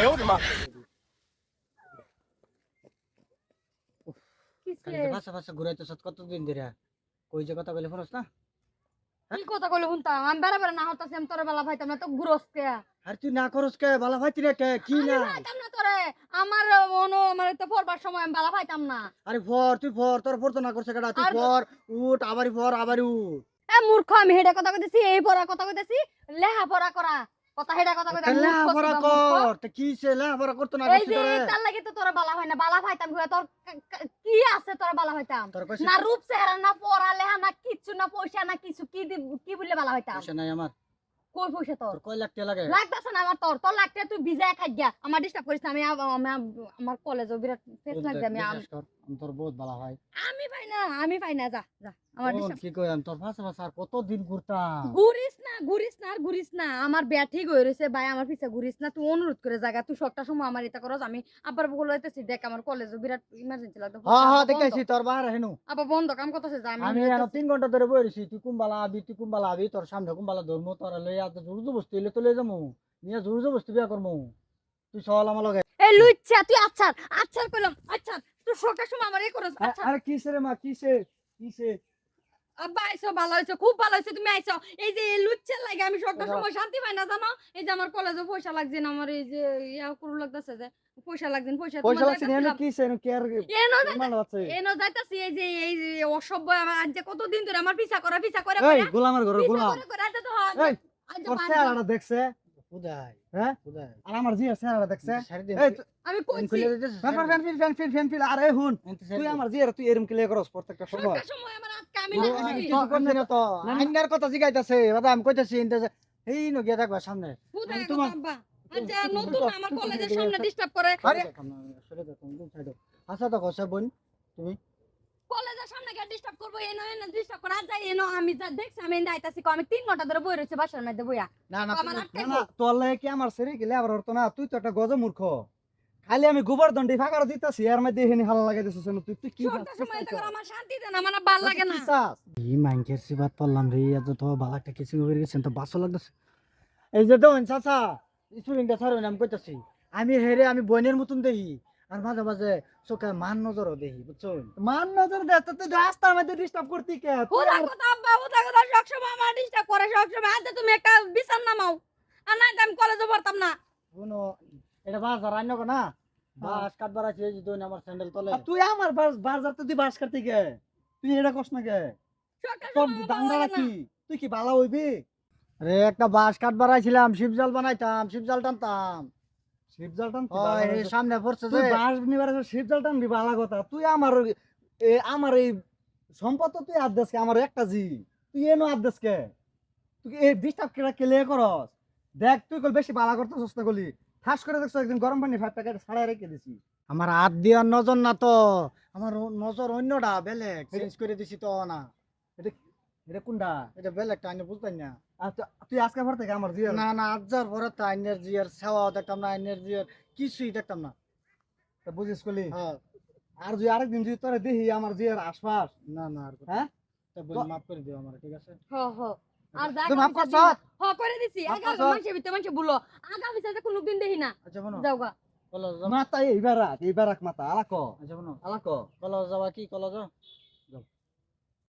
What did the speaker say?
哎呦我的妈！ কিসে ভাষা ভাষা ঘুরাইতেছ কতদিন ধরে কই যে কথা কইলে ফরস না কি কথা কইলে শুনতাম আমি বেড়া বেড়া না হতাছি আমি তোরে বেলা ভাইতাম না তো গুরস কে আর তুই না করস কে বালা ভাইতি রে কে কি আমি না ভাইতাম না তোরে আমার মনো আমার তো পড়বার সময় আমি বেলা ভাইতাম না আরে ফর তুই ফর তোর ফর তো না করছে কেডা তুই আর- ফর উঠ আবারই ফর আবারই উঠ এ মূর্খ আমি হেডা কথা কইতেছি এই পড়া কথা কইতেছি লেহা পড়া করা কথা হেডা কথা কর তে কি সে না যে তার। লাগি তো তোরা বালা হয় না বালা ভাইতাম ঘুরে তোর কা- আছে তোরা বালা হইতাম না রূপ চেহারা না পড়া লেহা না কিছু না পয়সা না কিছু কি কি বললে বালা হইতাম পয়সা নাই আমার। কই পয়সা তোর? কয় লাখ টাকা লাগে? লাগতেছে না আমার তোর। তোর লাগতে তুই ভিজায় খাই গিয়া আমার ডিস্টার্ব করিস না। আমি আমার কলেজও বিরাট ফেস আমি আম- তোর বহুত ভালো হয় আমি পাই না আমি পাই না যা যা। আমার ডিস্টার্ব কি কই আমি তোর আর কতদিন ঘুরতাম? ঘুরিস না ঘুরিস না আর ঘুরিস না। আমার ব্যাট ঠিক হয়ে রয়েছে ভাই আমার পিছে ঘুরিস না। তুই অনুরোধ করে জায়গা তুই সবটা সময় আমার এটা করস। আমি আবার বলে হইতেছি দেখ আমার কলেজও বিরাট ইমার্জেন্সি লাগতো হ্যাঁ হ্যাঁ বন্ধ। তোর বাহার হেনু। আবার বন্ধ কাম করতেছে যা আমি আমি হইতেছি। আর তিন ঘণ্টা ধরে বই রইছি তুই কুম্বালা আবি তুই কুম্বালা আবি তোর সামনে কুম্বালা ধরমু তোর লই আজ জুরজু বস্তু এলে তো লই যামু। নিয়ে জুরজু বস্তু বিয়া করমু। তুই সল আমার লগে। এই লুচ্ছা তুই আচ্ছা আচ্ছা কইলাম আচ্ছা তুই সবটা সময় আমার এই আচ্ছা আরে কিসে রে মা কিসে কিসে আব্বা আইসো ভালো হয়েছে খুব ভালো হয়েছে তুমি আইসো। এই যে লাগে আমি। সময় শান্তি পাই না জানো? এই যে আমার কলেজে পয়সা লাগছে না আমার এই যে ইয়া করু লাগতেছে যে পয়সা লাগছে পয়সা পয়সা লাগছে না যাইতাছিলাম। কিসে কে এনো মাল আছে। এনো যাইতাছি এই যে এই অসভ্য আমার আজ যে কতদিন ধরে আমার পিছা করা পিছা করে এই গোলামের ঘরে গোলাম। করে করে তো হয় তোর বাদ চেহারাটা দেখছে? কোথায়? হ্যাঁ? কোথায়? আর আমার জিয়া চেহারাটা দেখছে? সারি দিন এই আমি কইছি। খুলে দিতেছ fan fan fan fan fan fan fan আরে হুন তুই আমার জিয়া তুই এরম ক্লিয়ার করস প্রত্যেকটা সময়। সময় আমার আজকে আমি ও, লাগছি আমি কিছু করছি না তো। আইনার কথা জিগাইতাছে আমি কইতাছি ইনতে যে, এই ন গিয়া দেখবা সামনে। কোথায় তোমার- আব্বা আজ যে তুমি- নতুন আমার কলেজের সামনে ডিস্টার্ব করে। আরে সরে দাও তুমি সাইড আচ্ছা তো কসে বোন তুমি কলেজের সামনে গিয়ে ডিস্টার্ব করব এনো এনো ডিস্টার্ব করা। যায় এনো আমি যা দেখছি আমি এনে আইতাছি আমি তিন ঘণ্টা ধরে বই রয়েছে বাসার মধ্যে বইয়া। না না না, তোর লাগে কি আমার সেরে গেলে আবার হতো না? তুই তো একটা গজ মূর্খ খালি আমি গোবর দণ্ডি ফাঁকার দিতাছি আর মধ্যে এখানে হালা লাগাই দিছিস তুই তুই কি আমার শান্তি দেন আমার ভালো লাগে না। ই মাইনকের সিবাত পড়লাম রে এত তো ভালো একটা কিছু হয়ে গেছেন তো বাসও লাগতেছে। এই যে দেন চাচা স্টুডেন্টটা ছাড়ো আমি কইতাছি। আমি হেরে আমি বোনের মতন দেই আর মাঝে মাঝে চোখে মান নজরও দেখি বুঝছ মান নজর দে তো রাস্তার মধ্যে ডিস্টার্ব করতি কে? ওরা আমার- কথা আব্বা ওরা কথা সব সময় আমার ডিস্টার্ব করে সব সময়। আজ তুমি একটা বিছান নামাও আর নাই আমি কলেজে পড়তাম না। শুনো এটা বাজার আইন না? বাস কাটবার আছে এই যে দইন আমার স্যান্ডেল তলে। তুই আমার বাস বাজার তো তুই বাস কাটতে গে তুই এটা কস না সময় আমার দাঙ্গা কি তুই কি ভালো হইবি? আরে একটা বাস কাটবার আইছিলাম শিবজাল বানাইতাম শিবজাল টানতাম। শিব জাল টান সামনে পড়ছে তুই বাস নিবার শিব জাল টানবি ভালো কথা তুই আমার এ আমার এই সম্পদ তুই আদেশ আমার একটা জি। তুই এনো আদেশ তুই এই ডিস্টার্ব কেটা কেলে করস? দেখ তুই কল বেশি বালা করতে চেষ্টা করলি ঠাস করে দেখছ একদিন গরম পানি ফাইভ প্যাকেট ছাড়াই রেখে দিছি। আমার হাত দেওয়ার নজর না তো। আমার নজর অন্যটা বেলেগ। চেঞ্জ করে দিছি তো না। এটা কোনটা? এটা বেলেগটা আইনে বুঝতাম না। আর তুই- আজকে ভর থেকে আমার জি না না আজার পরে তো আইনের জিয়ার সেওয়াও দেখতাম না আইনের জিয়ার কিছুই দেখতাম না। বুঝিস করলি হ্যাঁ। আর যদি আরেকদিন যদি তোরে দেখি আমার জিয়ার আশপাশ না না আর হ্যাঁ? তা বলি মাফ করে দিও আমার ঠিক আছে? হ হ। আর যা মাফ করছ হ করে দিছি। মাফ মানুষের ভিতরে মানুষ বলো। আগা পিছাতে কোনো দিন দেখি না। আচ্ছা বলো। যাও গা। বলো এইবার রাখ এইবার রাখ মাথা আলাক। আচ্ছা বলো। আলাক। কলো যাওয়া কি কলো যাও।